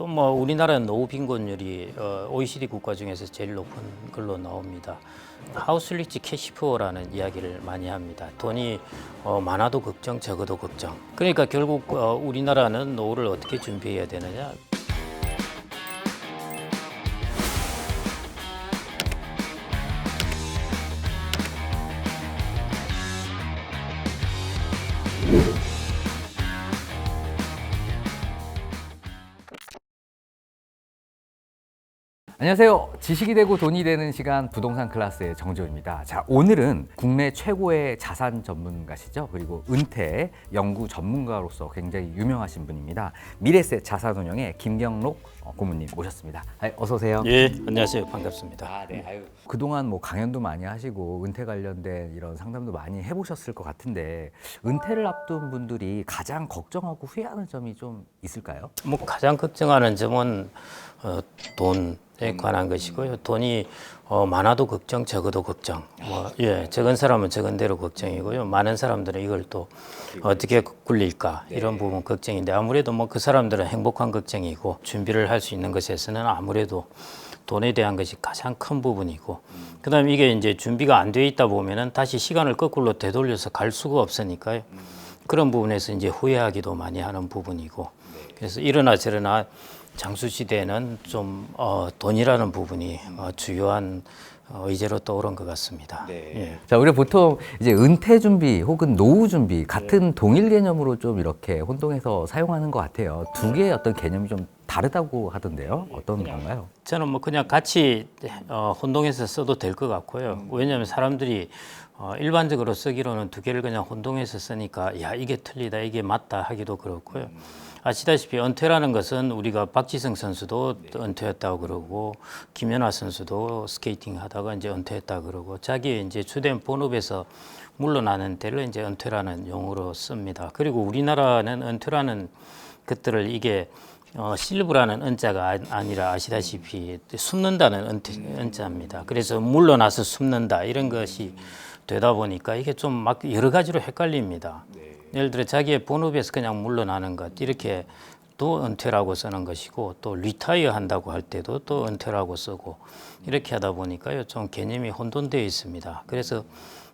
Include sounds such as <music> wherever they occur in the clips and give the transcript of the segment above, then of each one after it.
또 뭐 우리나라는 노후 빈곤율이 어, OECD 국가 중에서 제일 높은 걸로 나옵니다. 하우스 리치 캐시프어라는 이야기를 많이 합니다. 돈이 어, 많아도 걱정, 적어도 걱정. 그러니까 결국 어, 우리나라는 노후를 어떻게 준비해야 되느냐? 안녕하세요. 지식이 되고 돈이 되는 시간 부동산 클래스의 정재호입니다. 자, 오늘은 국내 최고의 자산 전문가시죠. 그리고 은퇴 연구 전문가로서 굉장히 유명하신 분입니다. 미래셋 자산운용의 김경록 어, 고문님 모셨습니다. 아, 어서 오세요. 예, 안녕하세요. 반갑습니다. 아, 네. 아유. 그동안 뭐 강연도 많이 하시고 은퇴 관련된 이런 상담도 많이 해보셨을 것 같은데 은퇴를 앞둔 분들이 가장 걱정하고 후회하는 점이 좀 있을까요? 뭐 가장 걱정하는 점은 어, 돈 에 관한 것이고요. 돈이 어, 많아도 걱정, 적어도 걱정. 뭐, 예, 적은 사람은 적은 대로 걱정이고요. 많은 사람들은 이걸 또 어떻게 굴릴까 이런 부분 걱정인데 아무래도 뭐 그 사람들은 행복한 걱정이고 준비를 할 수 있는 것에서는 아무래도 돈에 대한 것이 가장 큰 부분이고 그다음에 이게 이제 준비가 안 돼 있다 보면은 다시 시간을 거꾸로 되돌려서 갈 수가 없으니까요. 그런 부분에서 이제 후회하기도 많이 하는 부분이고 그래서 이러나 저러나 장수 시대에는 좀 어, 돈이라는 부분이 어, 주요한 어, 의제로 떠오른 것 같습니다. 예. 자, 우리가 보통 이제 은퇴 준비 혹은 노후 준비 같은 동일 개념으로 좀 이렇게 혼동해서 사용하는 것 같아요. 두 개의 어떤 개념이 좀 다르다고 하던데요. 어떤 건가요? 저는 뭐 그냥 같이 어, 혼동해서 써도 될 것 같고요. 왜냐하면 사람들이 어, 일반적으로 쓰기로는 두 개를 그냥 혼동해서 쓰니까 야 이게 틀리다 이게 맞다 하기도 그렇고요. 아시다시피 은퇴라는 것은 우리가 박지성 선수도 은퇴했다고 그러고 김연아 선수도 스케이팅 하다가 이제 은퇴했다 그러고 자기의 이제 주된 본업에서 물러나는 때를 이제 은퇴라는 용어로 씁니다. 그리고 우리나라는 은퇴라는 것들을 이게 어, 실브라는 은자가 아- 아니라 아시다시피 숨는다는 은퇴, 은자입니다. 그래서 물러나서 숨는다 이런 것이 되다 보니까 이게 좀 막 여러 가지로 헷갈립니다. 예를 들어 자기의 본업에서 그냥 물러나는 것 이렇게 또 은퇴라고 쓰는 것이고 또 리타이어 한다고 할 때도 또 은퇴라고 쓰고 이렇게 하다 보니까요 좀 개념이 혼돈되어 있습니다. 그래서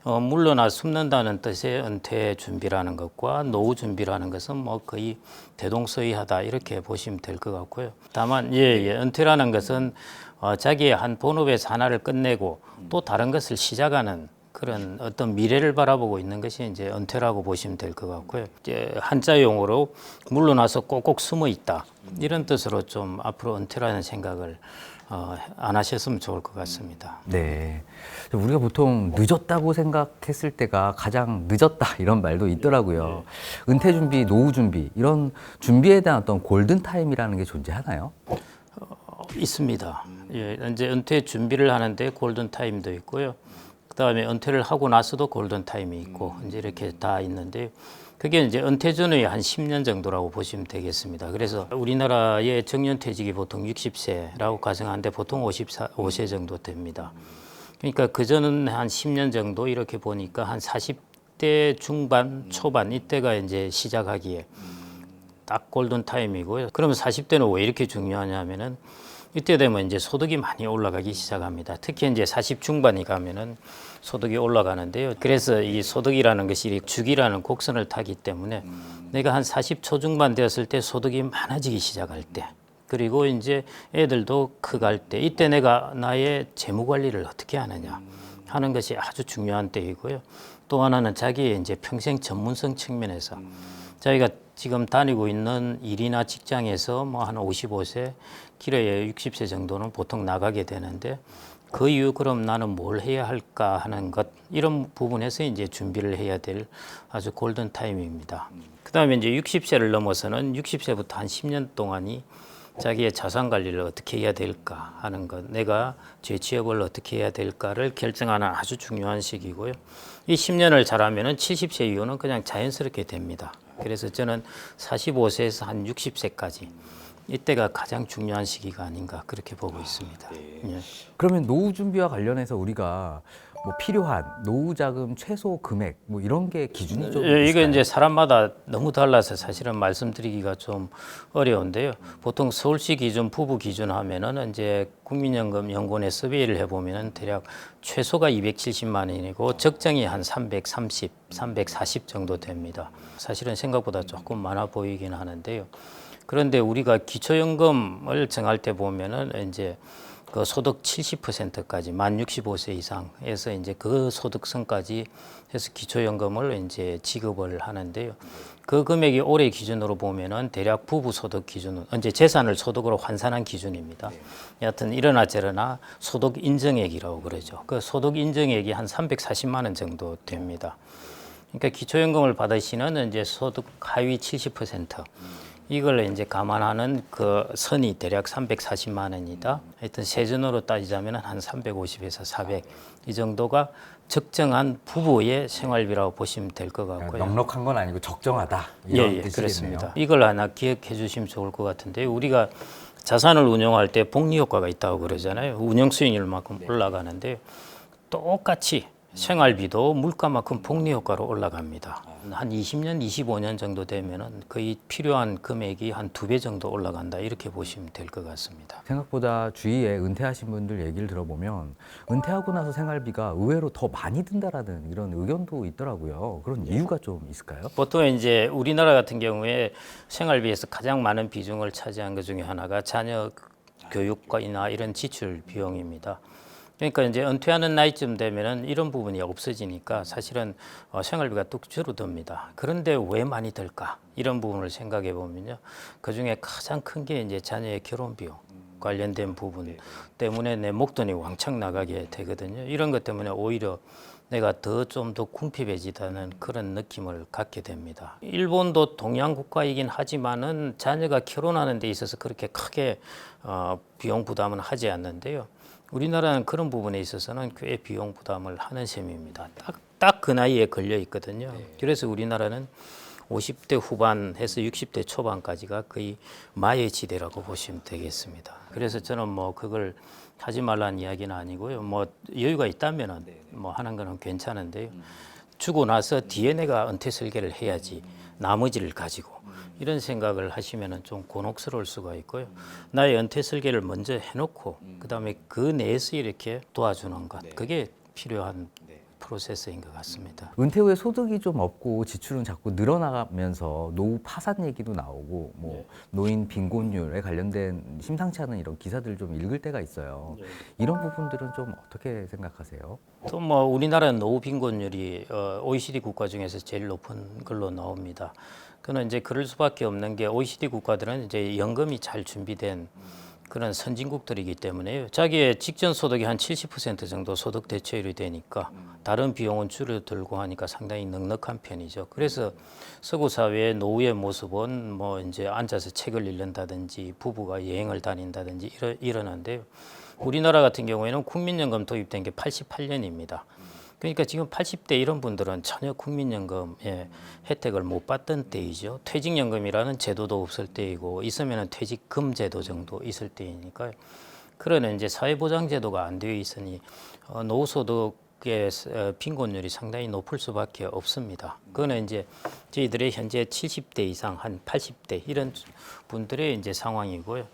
어, 물러나 숨는다는 뜻의 은퇴 준비라는 것과 노후 준비라는 것은 뭐 거의 대동소이하다 이렇게 보시면 될 것 같고요. 다만 예, 예, 은퇴라는 것은 어, 자기의 한 본업에서 하나를 끝내고 또 다른 것을 시작하는 그런 어떤 미래를 바라보고 있는 것이 이제 은퇴라고 보시면 될 것 같고요. 이제 한자 용어로 물러나서 꼭꼭 숨어 있다 이런 뜻으로 좀 앞으로 은퇴라는 생각을 어, 안 하셨으면 좋을 것 같습니다. 네. 우리가 보통 늦었다고 생각했을 때가 가장 늦었다 이런 말도 있더라고요. 은퇴 준비, 노후 준비 이런 준비에 대한 어떤 골든 타임이라는 게 존재하나요? 어, 있습니다. 예, 이제 은퇴 준비를 하는데 골든 타임도 있고요. 그다음에 은퇴를 하고 나서도 골든 타임이 있고 이제 이렇게 다 있는데 그게 이제 은퇴 전의 한 10년 정도라고 보시면 되겠습니다. 그래서 우리나라의 정년 퇴직이 보통 60세라고 가정하는데 보통 54세 정도 됩니다. 그러니까 그 전은 한 10년 정도 이렇게 보니까 한 40대 중반 초반 이때가 이제 시작하기에 딱 골든 타임이고요. 그러면 40대는 왜 이렇게 중요하냐면은 이때 되면 이제 소득이 많이 올라가기 시작합니다. 특히 이제 40 중반이 가면은 소득이 올라가는데요. 그래서 이 소득이라는 것이 주기라는 곡선을 타기 때문에 내가 한 40 초중반 되었을 때 소득이 많아지기 시작할 때 그리고 이제 애들도 크갈 때 이때 내가 나의 재무 관리를 어떻게 하느냐 하는 것이 아주 중요한 때이고요. 또 하나는 자기의 이제 평생 전문성 측면에서 자기가 지금 다니고 있는 일이나 직장에서 뭐 한 55세, 길어야 60세 정도는 보통 나가게 되는데 그 이후 그럼 나는 뭘 해야 할까 하는 것 이런 부분에서 이제 준비를 해야 될 아주 골든 타임입니다. 그다음에 이제 60세를 넘어서는 60세부터 한 10년 동안이 자기의 자산 관리를 어떻게 해야 될까 하는 것, 내가 재취업을 어떻게 해야 될까를 결정하는 아주 중요한 시기고요. 이 10년을 잘하면은 70세 이후는 그냥 자연스럽게 됩니다. 그래서 저는 45세에서 한 60세까지 이때가 가장 중요한 시기가 아닌가 그렇게 보고 있습니다. 예. 그러면 노후 준비와 관련해서 우리가 뭐 필요한 노후 자금 최소 금액 뭐 이런 게 기준이 좀 예, 이거 있을까요? 이제 사람마다 너무 달라서 사실은 말씀드리기가 좀 어려운데요. 보통 서울시 기준, 부부 기준 하면은 이제 국민연금 연구원에 서베이를 해보면은 대략 최소가 270만 원이고 적정이 한 330, 340 정도 됩니다. 사실은 생각보다 조금 많아 보이긴 하는데요. 그런데 우리가 기초연금을 정할 때 보면은 이제 그 소득 70%까지 만 65세 이상에서 이제 그 소득선까지 해서 기초연금을 이제 지급을 하는데요. 그 금액이 올해 기준으로 보면은 대략 부부 소득 기준은 이제 재산을 소득으로 환산한 기준입니다. 여하튼 이러나 저러나 소득 인정액이라고 그러죠. 그 소득 인정액이 한 340만 원 정도 됩니다. 그러니까 기초연금을 받으시는 이제 소득 하위 70% 이걸 이제 감안하는 그 선이 대략 340만 원이다. 하여튼 세전으로 따지자면 한 350에서 400 이 정도가 적정한 부부의 생활비라고 보시면 될것 그러니까 같고요. 넉넉한 건 아니고 적정하다 예, 이런 예, 뜻이겠네요. 그렇습니다. 이걸 하나 기억해 주시면 좋을 것 같은데 우리가 자산을 운용할 때 복리 효과가 있다고 그러잖아요. 운영 수익률만큼 네. 올라가는데 똑같이 생활비도 물가만큼 복리 효과로 올라갑니다. 한 20년, 25년 정도 되면은 거의 필요한 금액이 한 두 배 정도 올라간다 이렇게 보시면 될 것 같습니다. 생각보다 주위에 은퇴하신 분들 얘기를 들어보면 은퇴하고 나서 생활비가 의외로 더 많이 든다라는 이런 의견도 있더라고요. 그런 이유가 좀 있을까요? 보통 이제 우리나라 같은 경우에 생활비에서 가장 많은 비중을 차지한 것 중에 하나가 자녀 교육이나 이런 지출 비용입니다. 그러니까 이제 은퇴하는 나이쯤 되면은 이런 부분이 없어지니까 사실은 어, 생활비가 뚝 줄어듭니다. 그런데 왜 많이 들까? 이런 부분을 생각해 보면요. 그 중에 가장 큰 게 이제 자녀의 결혼 비용 관련된 부분 때문에 내 목돈이 왕창 나가게 되거든요. 이런 것 때문에 오히려 내가 더좀더 궁핍해지다는 그런 느낌을 갖게 됩니다. 일본도 동양 국가이긴 하지만은 자녀가 결혼하는 데 있어서 그렇게 크게 어, 비용 부담은 하지 않는데요. 우리나라는 그런 부분에 있어서는 꽤 비용 부담을 하는 셈입니다. 딱 딱 그 나이에 걸려 있거든요. 그래서 우리나라는 50대 후반해서 60대 초반까지가 거의 마의 지대라고 보시면 되겠습니다. 그래서 저는 뭐 그걸 하지 말라는 이야기는 아니고요. 뭐 여유가 있다면은 뭐 하는 거는 괜찮은데요. 주고 나서 뒤에 내가 은퇴 설계를 해야지 나머지를 가지고 이런 생각을 하시면은 좀 곤혹스러울 수가 있고요. 나의 은퇴 설계를 먼저 해놓고 그다음에 그 내에서 이렇게 도와주는 것 그게 필요한 프로세스인 것 같습니다. 은퇴 후에 소득이 좀 없고 지출은 자꾸 늘어나면서 노후 파산 얘기도 나오고 뭐 네. 노인 빈곤율에 관련된 심상치 않은 이런 기사들 좀 읽을 때가 있어요. 네. 이런 부분들은 좀 어떻게 생각하세요? 또 뭐 우리나라는 노후 빈곤율이 어, OECD 국가 중에서 제일 높은 걸로 나옵니다. 그는 이제 그럴 수밖에 없는 게 OECD 국가들은 이제 연금이 잘 준비된 그런 선진국들이기 때문에요. 자기의 직전 소득이 한 70% 정도 소득 대체율이 되니까 다른 비용은 줄어들고 하니까 상당히 넉넉한 편이죠. 그래서 서구 사회의 노후의 모습은 뭐 이제 앉아서 책을 읽는다든지 부부가 여행을 다닌다든지 이러, 이러는데요. 우리나라 같은 경우에는 국민연금 도입된 게 88년입니다. 그러니까 지금 80대 이런 분들은 전혀 국민연금의 혜택을 못 받던 때이죠. 퇴직연금이라는 제도도 없을 때이고 있으면 퇴직금 제도 정도 있을 때이니까요. 그러는 이제 사회보장제도가 안 되어 있으니 어, 노후소득의 어, 빈곤율이 상당히 높을 수밖에 없습니다. 그거는 이제 저희들의 현재 70대 이상 한 80대 이런 분들의 이제 상황이고요.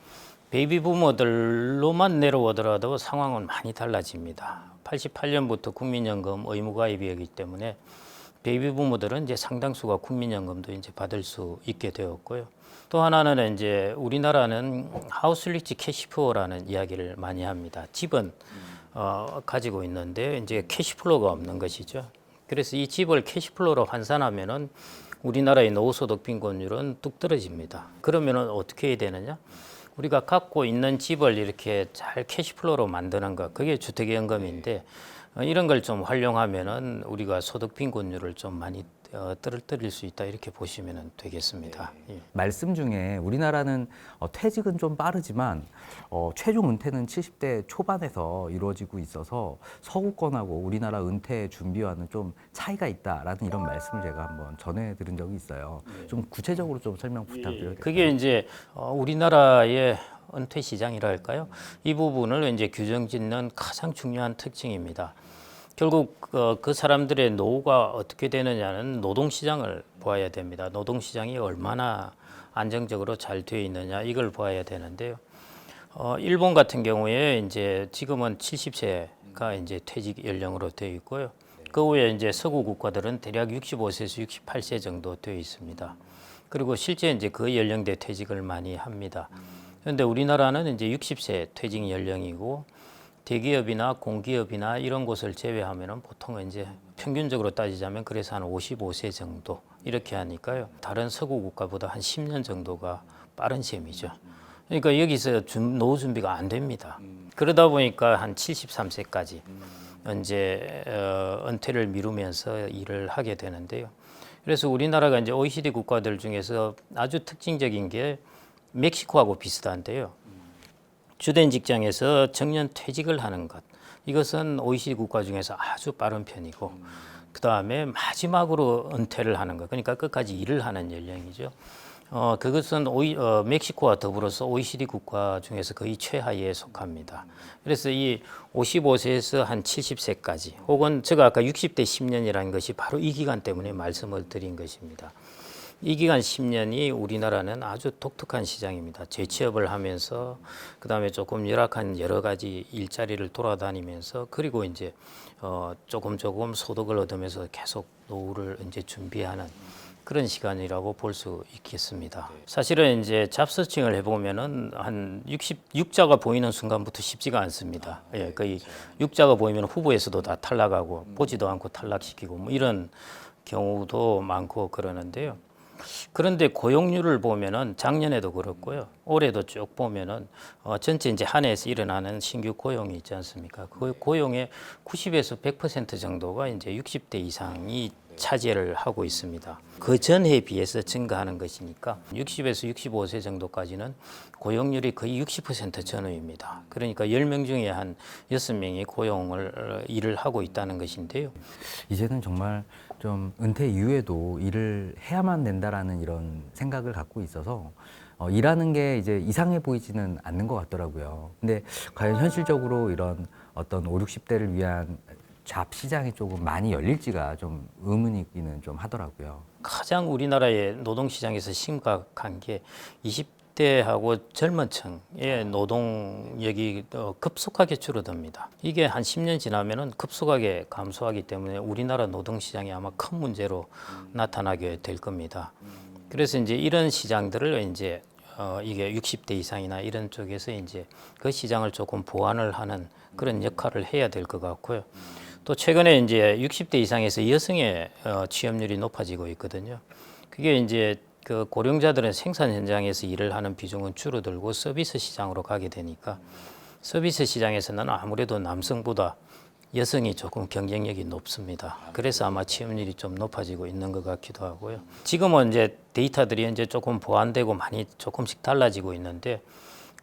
베이비 부모들로만 내려오더라도 상황은 많이 달라집니다. 88년부터 국민연금 의무 가입이기 때문에 베이비 부모들은 이제 상당수가 국민연금도 이제 받을 수 있게 되었고요. 또 하나는 이제 우리나라는 하우스 리치 캐시플로우라는 이야기를 많이 합니다. 집은 어, 가지고 있는데 이제 캐시플로우가 없는 것이죠. 그래서 이 집을 캐시플로우로 환산하면은 우리나라의 노후소득 빈곤율은 뚝 떨어집니다. 그러면은 어떻게 해야 되느냐? 우리가 갖고 있는 집을 이렇게 잘 캐시플로우로 만드는 것, 그게 주택연금인데 어, 이런 걸 좀 활용하면은 우리가 소득 빈곤율을 좀 많이 어, 떨어뜨릴 수 있다 이렇게 보시면 되겠습니다. 예. 말씀 중에 우리나라는 어, 퇴직은 좀 빠르지만 어, 최종 은퇴는 70대 초반에서 이루어지고 있어서 서구권하고 우리나라 은퇴 준비와는 좀 차이가 있다라는 이런 말씀을 제가 한번 전해 들은 적이 있어요. 좀 구체적으로 좀 설명 부탁드려요. 그게 이제 어, 우리나라의 은퇴 시장이라 할까요? 이 부분을 이제 규정 짓는 가장 중요한 특징입니다. 결국 어, 그 사람들의 노후가 어떻게 되느냐는 노동시장을 보아야 됩니다. 노동시장이 얼마나 안정적으로 잘 되어 있느냐 이걸 보아야 되는데요. 어, 일본 같은 경우에 이제 지금은 70세가 이제 퇴직 연령으로 되어 있고요. 그 후에 이제 서구 국가들은 대략 65세에서 68세 정도 되어 있습니다. 그리고 실제 이제 그 연령대 퇴직을 많이 합니다. 그런데 우리나라는 이제 60세 퇴직 연령이고 대기업이나 공기업이나 이런 곳을 제외하면은 보통 이제 평균적으로 따지자면 그래서 한 55세 정도 이렇게 하니까요. 다른 서구 국가보다 한 10년 정도가 빠른 셈이죠. 그러니까 여기서 준- 노후 준비가 안 됩니다. 그러다 보니까 한 73세까지 이제 어, 은퇴를 미루면서 일을 하게 되는데요. 그래서 우리나라가 이제 OECD 국가들 중에서 아주 특징적인 게 멕시코하고 비슷한데요. 주된 직장에서 정년 퇴직을 하는 것 이것은 OECD 국가 중에서 아주 빠른 편이고 그 다음에 마지막으로 은퇴를 하는 것 그러니까 끝까지 일을 하는 연령이죠. 어, 그것은 오이, 어, 멕시코와 더불어서 OECD 국가 중에서 거의 최하위에 속합니다. 그래서 이 55세에서 한 70세까지 혹은 제가 아까 60대 10년이라는 것이 바로 이 기간 때문에 말씀을 드린 것입니다. 이 기간 10년이 우리나라는 아주 독특한 시장입니다. 재취업을 하면서 그다음에 조금 열악한 여러 가지 일자리를 돌아다니면서 그리고 이제 어 조금 조금 소득을 얻으면서 계속 노후를 이제 준비하는 그런 시간이라고 볼 수 있겠습니다. 사실은 이제 잡서칭을 해보면은 한 66자가 보이는 순간부터 쉽지가 않습니다. 예, 거의 육자가 보이면 후보에서도 다 탈락하고 보지도 않고 탈락시키고 뭐 이런 경우도 많고 그러는데요. 그런데 고용률을 보면은 작년에도 그렇고요. 올해도 쭉 보면은 어, 전체 이제 한 해에서 일어나는 신규 고용이 있지 않습니까? 그 고용의 90에서 100% 정도가 이제 60대 이상이 차지를 하고 있습니다. 그 전해에 비해서 증가하는 것이니까 60에서 65세 정도까지는 고용률이 거의 60% 전후입니다. 그러니까 10명 중에 한 6명이 고용을 어, 일을 하고 있다는 것인데요. 이제는 정말 좀 은퇴 이후에도 일을 해야만 된다라는 이런 생각을 갖고 있어서 어, 일하는 게 이제 이상해 보이지는 않는 것 같더라고요. 근데 과연 현실적으로 이런 어떤 5, 60대를 위한 잡 시장이 조금 많이 열릴지가 좀 의문이기는 좀 하더라고요. 가장 우리나라의 노동 시장에서 심각한 게 20 대하고 젊은 층의 노동력이 어, 급속하게 줄어듭니다. 이게 한 10년 지나면은 급속하게 감소하기 때문에 우리나라 노동 시장이 아마 큰 문제로 나타나게 될 겁니다. 그래서 이제 이런 시장들을 이제 어, 이게 60대 이상이나 이런 쪽에서 이제 그 시장을 조금 보완을 하는 그런 역할을 해야 될 것 같고요. 또 최근에 이제 60대 이상에서 여성의 어, 취업률이 높아지고 있거든요. 그게 이제 그 고령자들은 생산 현장에서 일을 하는 비중은 줄어들고 서비스 시장으로 가게 되니까 서비스 시장에서는 아무래도 남성보다 여성이 조금 경쟁력이 높습니다. 그래서 아마 취업률이 좀 높아지고 있는 것 같기도 하고요. 지금은 이제 데이터들이 이제 조금 보완되고 많이 조금씩 달라지고 있는데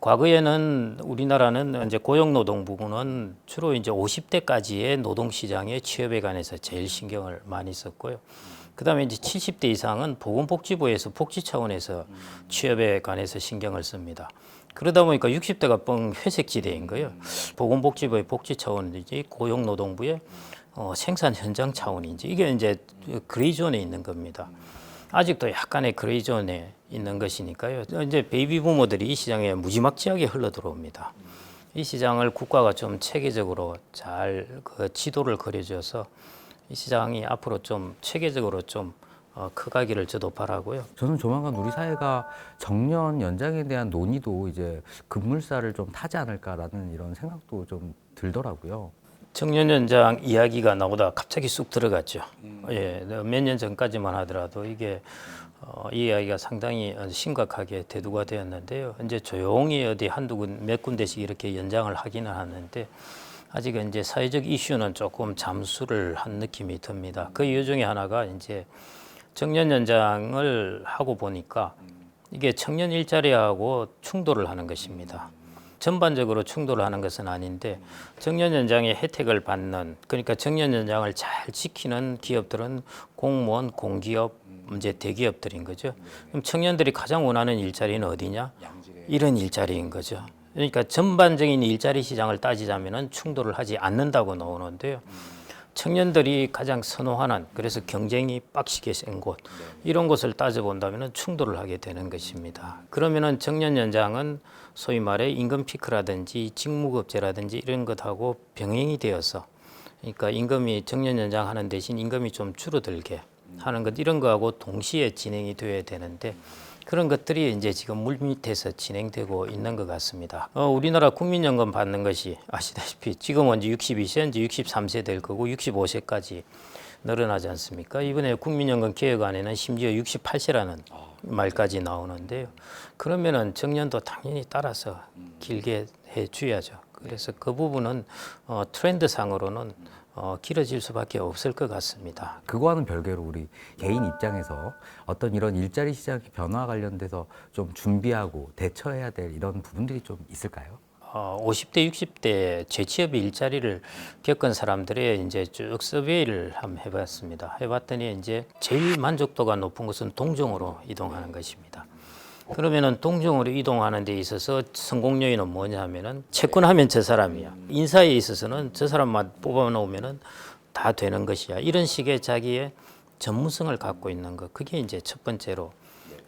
과거에는 우리나라는 이제 고용노동 부분은 주로 이제 50대까지의 노동시장의 취업에 관해서 제일 신경을 많이 썼고요. 그다음에 이제 70대 이상은 보건복지부에서 복지 차원에서 취업에 관해서 신경을 씁니다. 그러다 보니까 60대가 뻥 회색 지대인 거예요. 보건복지부의 복지 차원인지 고용노동부의 어, 생산 현장 차원인지 이게 이제 그레이존에 있는 겁니다. 아직도 약간의 그레이존에 있는 것이니까요. 이제 베이비 부모들이 이 시장에 무지막지하게 흘러 들어옵니다. 이 시장을 국가가 좀 체계적으로 잘 그 지도를 그려줘서 이 시장이 앞으로 좀 체계적으로 좀 어, 커가기를 저도 바라고요. 저는 조만간 우리 사회가 정년 연장에 대한 논의도 이제 급물살을 좀 타지 않을까라는 이런 생각도 좀 들더라고요. 청년 연장 이야기가 나오다 갑자기 쑥 들어갔죠. 예, 몇 년 전까지만 하더라도 이게 어, 이 이야기가 상당히 어, 심각하게 대두가 되었는데요. 이제 조용히 어디 한두 군, 몇 군데씩 이렇게 연장을 하기는 하는데 아직 이제 사회적 이슈는 조금 잠수를 한 느낌이 듭니다. 그 이유 중에 하나가 이제 정년 연장을 하고 보니까 이게 청년 일자리하고 충돌을 하는 것입니다. 전반적으로 충돌을 하는 것은 아닌데 정년 연장의 혜택을 받는 그러니까 정년 연장을 잘 지키는 기업들은 공무원, 공기업, 이제 대기업들인 거죠. 그럼 청년들이 가장 원하는 일자리는 어디냐? 이런 일자리인 거죠. 그러니까 전반적인 일자리 시장을 따지자면은 충돌을 하지 않는다고 나오는데요. 청년들이 가장 선호하는 그래서 경쟁이 빡시게 센 곳 이런 곳을 따져본다면 충돌을 하게 되는 것입니다. 그러면은 정년 연장은 소위 말해 임금 피크라든지 직무급제라든지 이런 것하고 병행이 되어서 그러니까 임금이 정년 연장하는 대신 임금이 좀 줄어들게 하는 것 이런 거하고 동시에 진행이 돼야 되는데 그런 것들이 이제 지금 물밑에서 진행되고 있는 것 같습니다. 어, 우리나라 국민연금 받는 것이 아시다시피 지금은 이제 62세, 이제 63세 될 거고 65세까지 늘어나지 않습니까? 이번에 국민연금 개혁안에는 심지어 68세라는 말까지 나오는데요. 그러면은 정년도 당연히 따라서 길게 해 줘야죠. 그래서 그 부분은 어, 트렌드상으로는 어, 길어질 수밖에 없을 것 같습니다. 그거와는 별개로 우리 개인 입장에서 어떤 이런 일자리 시장 변화 관련돼서 좀 준비하고 대처해야 될 이런 부분들이 좀 있을까요? 어, 50대, 60대 재취업 일자리를 겪은 사람들의 이제 쭉 서베이를 한번 해봤습니다. 해봤더니 이제 제일 만족도가 높은 것은 동종으로 이동하는 것입니다. 그러면은 동종으로 이동하는 데 있어서 성공 요인은 뭐냐 하면은 채권하면 저 사람이야. 인사에 있어서는 저 사람만 뽑아 놓으면은 다 되는 것이야. 이런 식의 자기의 전문성을 갖고 있는 것. 그게 이제 첫 번째로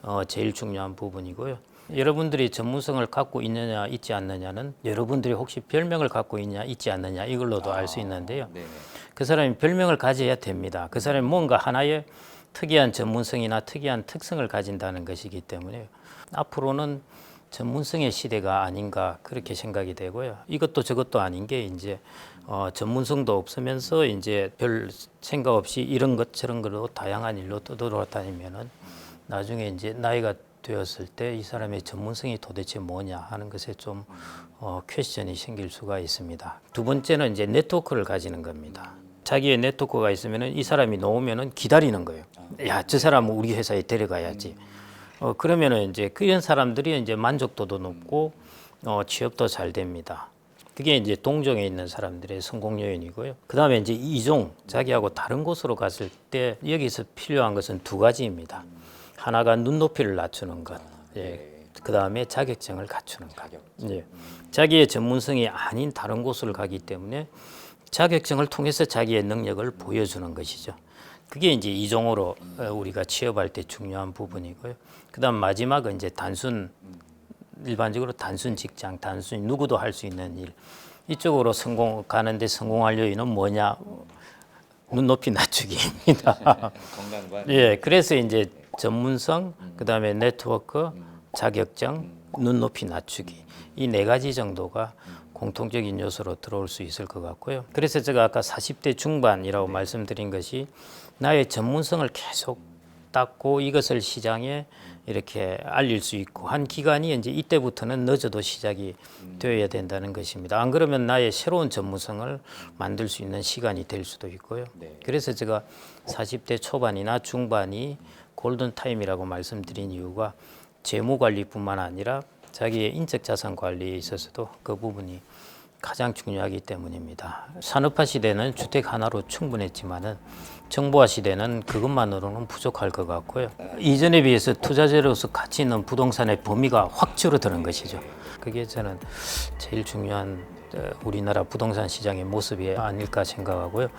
어, 제일 중요한 부분이고요. 여러분들이 전문성을 갖고 있느냐 있지 않느냐는 여러분들이 혹시 별명을 갖고 있냐 있지 않느냐 이걸로도 알수 있는데요. 그 사람이 별명을 가져야 됩니다. 그 사람이 뭔가 하나의 특이한 전문성이나 특이한 특성을 가진다는 것이기 때문에 앞으로는 전문성의 시대가 아닌가 그렇게 생각이 되고요. 이것도 저것도 아닌 게 이제 어, 전문성도 없으면서 이제 별 생각 없이 이런 것 저런 걸로 다양한 일로 떠돌아다니면은 나중에 이제 나이가 되었을 때 이 사람의 전문성이 도대체 뭐냐 하는 것에 좀 어, 퀘스천이 생길 수가 있습니다. 두 번째는 이제 네트워크를 가지는 겁니다. 자기의 네트워크가 있으면은 이 사람이 놓으면은 기다리는 거예요. 야, 저 사람은 우리 회사에 데려가야지. 어, 그러면은 이제 그런 사람들이 이제 만족도도 높고 어, 취업도 잘 됩니다. 그게 이제 동종에 있는 사람들의 성공 요인이고요. 그 다음에 이제 이종, 자기하고 다른 곳으로 갔을 때 여기서 필요한 것은 두 가지입니다. 하나가 눈높이를 낮추는 것. 예. 그 다음에 자격증을 갖추는 것. 예. 자기의 전문성이 아닌 다른 곳을 가기 때문에 자격증을 통해서 자기의 능력을 보여주는 것이죠. 그게 이제 이종으로 어, 우리가 취업할 때 중요한 부분이고요. 그다음 마지막은 이제 단순 일반적으로 단순 직장, 단순 누구도 할 수 있는 일 이쪽으로 성공 가는데 성공할 요인은 뭐냐? 눈높이 낮추기입니다. <laughs> 건강과 예, 그래서 이제 전문성, 그다음에 네트워크, 자격증, 눈높이 낮추기 이 네 가지 정도가 공통적인 요소로 들어올 수 있을 것 같고요. 그래서 제가 아까 40대 중반이라고 말씀드린 것이 나의 전문성을 계속 닦고 이것을 시장에 이렇게 알릴 수 있고 한 기간이 이제 이때부터는 늦어도 시작이 되어야 된다는 것입니다. 안 그러면 나의 새로운 전문성을 만들 수 있는 시간이 될 수도 있고요. 그래서 제가 40대 초반이나 중반이 골든 타임이라고 말씀드린 이유가 재무 관리뿐만 아니라 자기의 인적 자산 관리에 있어서도 그 부분이 가장 중요하기 때문입니다. 산업화 시대는 주택 하나로 충분했지만은 정보화 시대는 그것만으로는 부족할 것 같고요. 이전에 비해서 투자재로서 가치 있는 부동산의 범위가 확 줄어드는 것이죠. 그게 저는 제일 중요한 어, 우리나라 부동산 시장의 모습이 아닐까 생각하고요.